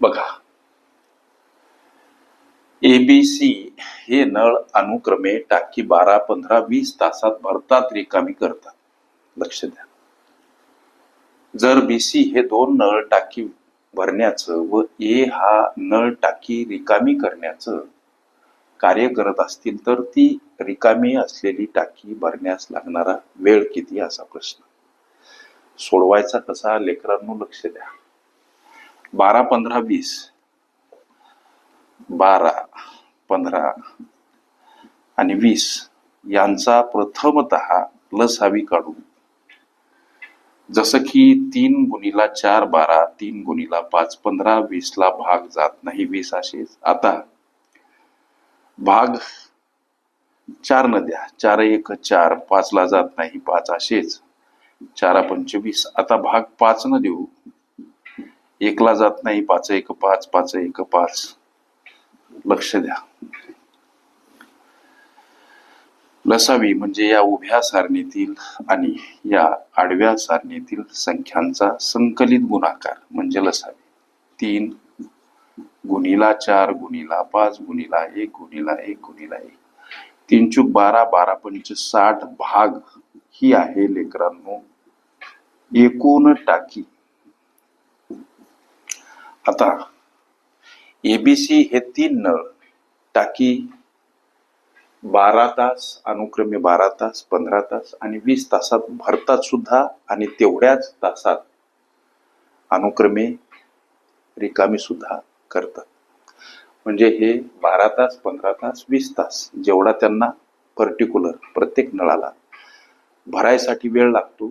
बघा. एबीसी हे नळ अनुक्रमे टाकी बारा पंधरा वीस तासात भरतात रिकामी करतात. लक्ष द्या. जर बीसी हे दोन नळ टाकी भरण्याचं व ए हा नळ टाकी रिकामी करण्याचं कार्य करत असतील तर ती रिकामी असलेली टाकी भरण्यास लागणारा वेळ किती असा प्रश्न. सोडवायचा कसा? लेकरांनो लक्ष द्या. बारा पंधरा वीस. बारा पंधरा आणि वीस यांचा प्रथमत लसावी काढू. जसं की तीन गुणीला चार बारा तीन गुणीला पाच पंधरा वीस ला भाग जात नाही. वीस असेच. आता भाग चार न द्या. चार एक चार पाच ला जात नाही. पाच असेच. चारा पंचवीस. आता भाग पाच न देऊ. एकला जात नाही पाच एक पाच पाच एक पाच. लक्ष द्या. लसावी म्हणजे या उभ्या सारणीतील आणि या आडव्या सारणीतील संख्यांचा संकलित गुणाकार म्हणजे लसावी. तीन गुणीला चार गुणीला पाच गुणीला एक गुणीला एक गुणीला एक. तीन चूक बारा बारा पंच साठ भाग ही आहे लेकरांनो. एकूण टाकी. आता. एबीसी हे तीन नळ. टाकी बारा तास अनुक्रमे बारा तास पंधरा तास आणि वीस तासात भरतात सुद्धा आणि तेवढ्याच तासात अनुक्रमे रिकामी सुद्धा करतात. म्हणजे हे बारा तास पंधरा तास वीस तास जेवढा त्यांना पर्टिक्युलर प्रत्येक नळाला भरायसाठी वेळ लागतो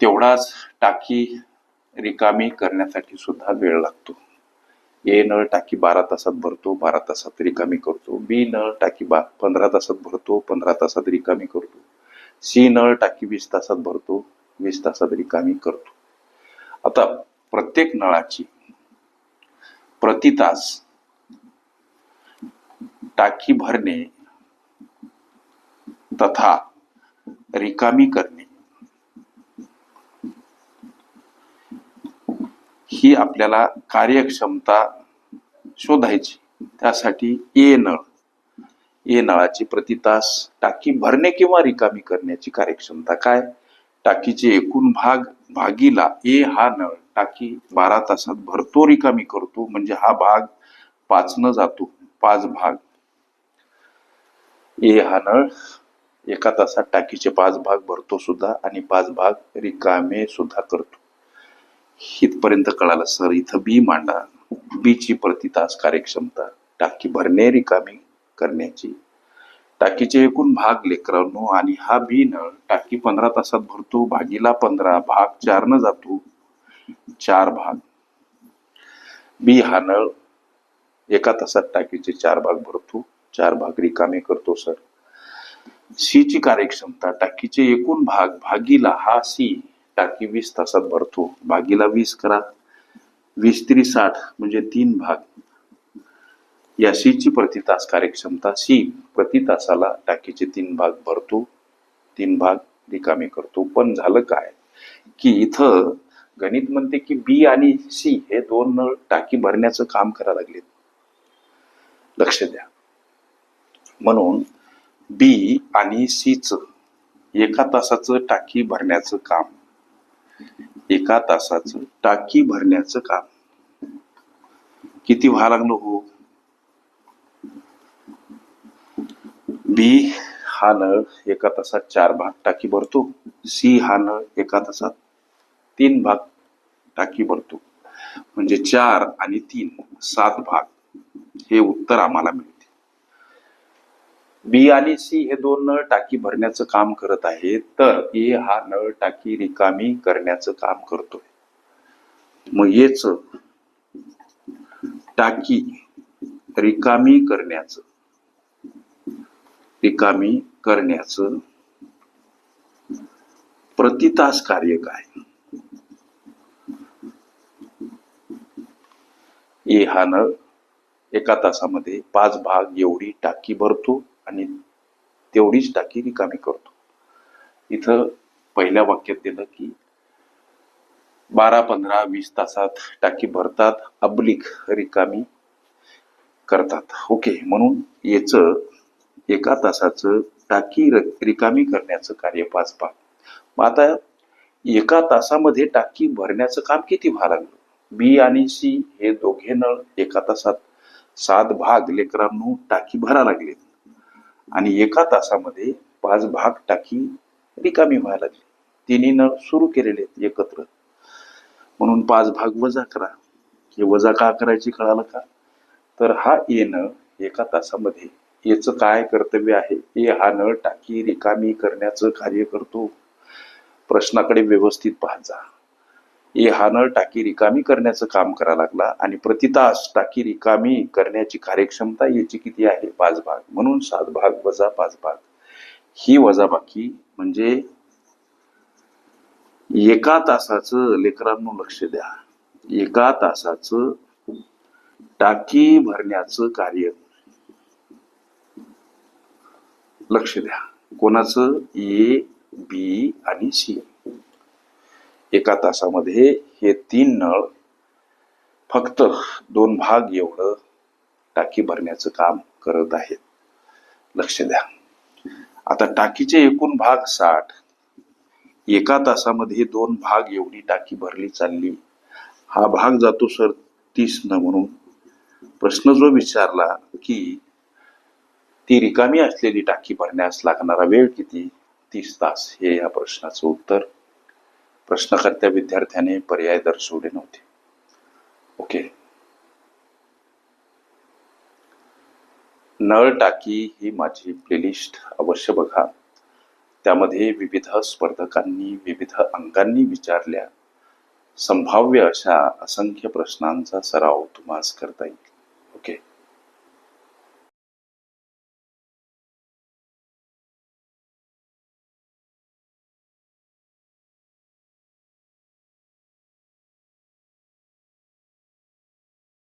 तेवढाच टाकी रिकामी करण्यासाठी सुद्धा वेळ लागतो. ए नळ टाकी बारा तासात भरतो बारा तासात रिकामी करतो. बी नळ टाकी बा पंधरा तासात भरतो पंधरा तासात रिकामी करतो. सी नळ टाकी वीस तासात भरतो वीस तासात रिकामी करतो. आता प्रत्येक नळाची प्रति तास टाकी भरणे तथा रिकामी करणे ही आपल्याला कार्यक्षमता शोधायची. त्यासाठी ए नळ. ए नळाची प्रति तास टाकी भरणे किंवा रिकामी करण्याची कार्यक्षमता काय? टाकीचे एकूण भाग भागीला ए हा नळ. टाकी बारा तासात भरतो रिकामी करतो म्हणजे हा भाग पाच न जातो. पाच भाग. ए हा नळ. एका तासात टाकीचे पाच भाग भरतो सुद्धा आणि पाच भाग रिकामे सुद्धा करतो. इथपर्यंत कळालं सर इथं बी मांडा. बी ची प्रति तास कार्यक्षमता. टाकी भरणे रिकामी करण्याची. टाकीचे एकूण भाग लेकरांनो आणि हा बी नळ टाकी पंधरा तासात भरतो भागीला पंधरा भाग चार न जातो. चार भाग. बी हा नळ एका तासात टाकीचे चार भाग भरतो चार भाग रिकामे करतो सर. सी ची कार्यक्षमता टाकीचे एकूण भाग भागीला हा सी टाकी वीस तासात भरतो. भागीला वीस करा. वीस तरी साठ म्हणजे तीन भाग. या सी ची प्रति तास कार्यक्षमता सी प्रति तासाला टाकीचे तीन भाग भरतो. तीन भाग रिकामे करतो. पण झालं काय? की इथं गणित म्हणते की बी आणि सी हे दोन नळ टाकी भरण्याचं काम करायला लागलेत. लक्ष द्या. म्हणून बी आणि सीच एका तासाचं टाकी भरण्याचं काम एका तासाचं टाकी भरण्याचं काम. किती व्हा लागलो हो? बी हा नळ एका तासात चार भाग टाकी भरतो. सी हा नळ एका तासात तीन भाग टाकी भरतो. म्हणजे चार आणि तीन सात भाग. हे उत्तर आम्हाला मिळते बी आणि सी हे दोन नळ टाकी भरण्याचं काम करत आहे तर ए हा नळ टाकी रिकामी करण्याचं काम करतोय. मग येच टाकी रिकामी करण्याचं रिकामी करण्याचं प्रतितास कार्य काय? ए हा नळ एका तासामध्ये पाच भाग एवढी टाकी भरतो आणि तेवढीच टाकी रिकामी करतो. इथं पहिल्या वाक्यात दिलं की बारा पंधरा वीस तासात टाकी भरतात अब्लिक रिकामी करतात. ओके म्हणून याच एका तासाचं टाकी रिकामी करण्याचं कार्य पाच भाग. मग आता एका तासामध्ये टाकी भरण्याचं काम किती व्हायला लागलं? बी आणि सी हे दोघे नळ एका तासात सात भाग. लेकरांनो टाकी भरा लागले आणि एका तासामध्ये पाच भाग टाकी रिकामी व्हायला लागली. तिन्ही नळ सुरू केलेले आहेत एकत्र. म्हणून पाच भाग वजा करा. हे वजा का करायचे कळालं का? तर हा येणं एका तासामध्ये याचं काय कर्तव्य आहे? हे हा नळ टाकी रिकामी करण्याचं कार्य करतो. प्रश्नाकडे व्यवस्थित पाहत जा. ए हा नळ टाकी रिकामी करण्याचं काम करायला लागला आणि प्रति तास टाकी रिकामी करण्याची कार्यक्षमता याची किती आहे? पाच भाग. म्हणून सात भाग वजा पाच भाग. ही वजाबाकी म्हणजे एका तासाचं लेकरांनो लक्ष द्या. एका तासाचं टाकी भरण्याचं कार्य लक्ष द्या. कोणाचं? ए बी आणि सी. एका तासामध्ये हे तीन नळ फक्त दोन भाग एवढं टाकी भरण्याचं काम करत आहेत. लक्ष द्या. आता टाकीचे एकूण भाग साठ. एका तासामध्ये दोन भाग एवढी टाकी भरली चालली. हा भाग जातो सर तीस न म्हणून. प्रश्न जो विचारला की ती रिकामी असलेली टाकी भरण्यास लागणारा वेळ किती? तीस तास हे या प्रश्नाचं उत्तर प्रश्नकर्त्या विद्यार्थ्याने पर्याय दर्शवले नव्हते. ओके. नळ टाकी ही माझी प्लेलिस्ट अवश्य बघा. त्यामध्ये विविध स्पर्धकांनी विविध अंगांनी विचारल्या. संभाव्य अशा असंख्य प्रश्नांचा सराव तुम्हाला करता येईल. ओके.